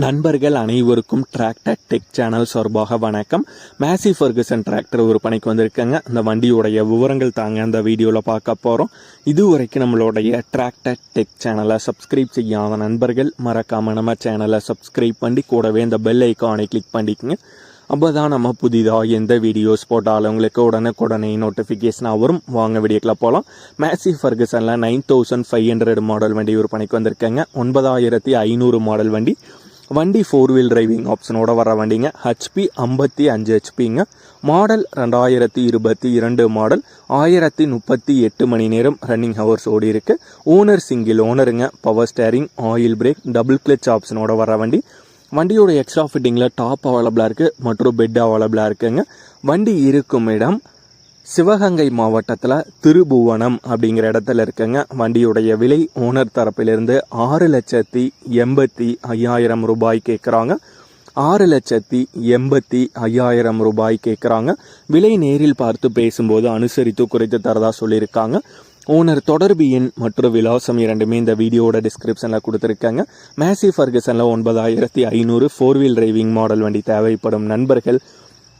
நண்பர்கள் அனைவருக்கும் tractor tech channel சார்பாக வணக்கம். மேசி ஃபர்கசன் டிராக்டர் ஒரு பணிக்கு வந்திருக்கேங்க. அந்த வண்டியோடைய விவரங்கள் தாங்க அந்த வீடியோவில் பார்க்க போகிறோம் இதுவரைக்கும் நம்மளுடைய டிராக்டர் டெக் சேனலை சப்ஸ்கிரைப் செய்யாத நண்பர்கள் மறக்காமல் நம்ம சேனலை சப்ஸ்கிரைப் பண்ணி கூடவே இந்த பெல் ஐக்கானை கிளிக் பண்ணிக்கங்க. அப்போ தான் நம்ம புதிதாக எந்த வீடியோஸ் போட்டாலும் உங்களுக்கு உடனுக்குடனே நோட்டிஃபிகேஷனாக வரும். வாங்க வீடியோக்கில் போகலாம் Massey ஃபர்கசனில் nine thousand five hundred model வண்டி விற்பனைக்கு வந்திருக்கேங்க. ஒன்பதாயிரத்தி ஐநூறு மாடல் வண்டி. வண்டி ஃபோர் வீல் டிரைவிங் ஆப்ஷனோட வர வண்டிங்க. ஹெச்பி ஐம்பத்தி அஞ்சு ஹெச்பிங்க மாடல் ரெண்டாயிரத்தி இருபத்தி இரண்டு மாடல் ஆயிரத்தி முப்பத்தி எட்டு மணி நேரம் ரன்னிங் ஹவர்ஸ் ஓடி இருக்கு. Owner single ஓனருங்க power steering oil brake double clutch ஆப்ஷனோட வர வண்டி. வண்டியோட எக்ஸ்ட்ரா ஃபிட்டிங்கில் டாப் அவைலபிளாக இருக்குது மற்றும் பெட் அவைலபிளாக இருக்குங்க. வண்டி இருக்கும் இடம் சிவகங்கை மாவட்டத்தில் திருபுவனம் அப்படிங்கிற இடத்துல இருக்குங்க. வண்டியுடைய விலை ஓனர் தரப்பிலிருந்து ஆறு லட்சத்தி எண்பத்தி ஐயாயிரம் ரூபாய் கேட்குறாங்க ஆறு லட்சத்தி எண்பத்தி ஐயாயிரம் ரூபாய் கேட்குறாங்க விலை நேரில் பார்த்து பேசும்போது அனுசரித்து குறைத்து தரதா சொல்லியிருக்காங்க. ஓனர் தொடர்பு எண் மற்றும் விலாசம் இரண்டுமே இந்த வீடியோட டிஸ்கிரிப்ஷனில் கொடுத்துருக்காங்க. மேசி ஃபர்கசனில் ஒன்பதாயிரத்தி ஐநூறு ஃபோர் வீல் டிரைவிங் மாடல் வண்டி தேவைப்படும் நண்பர்கள்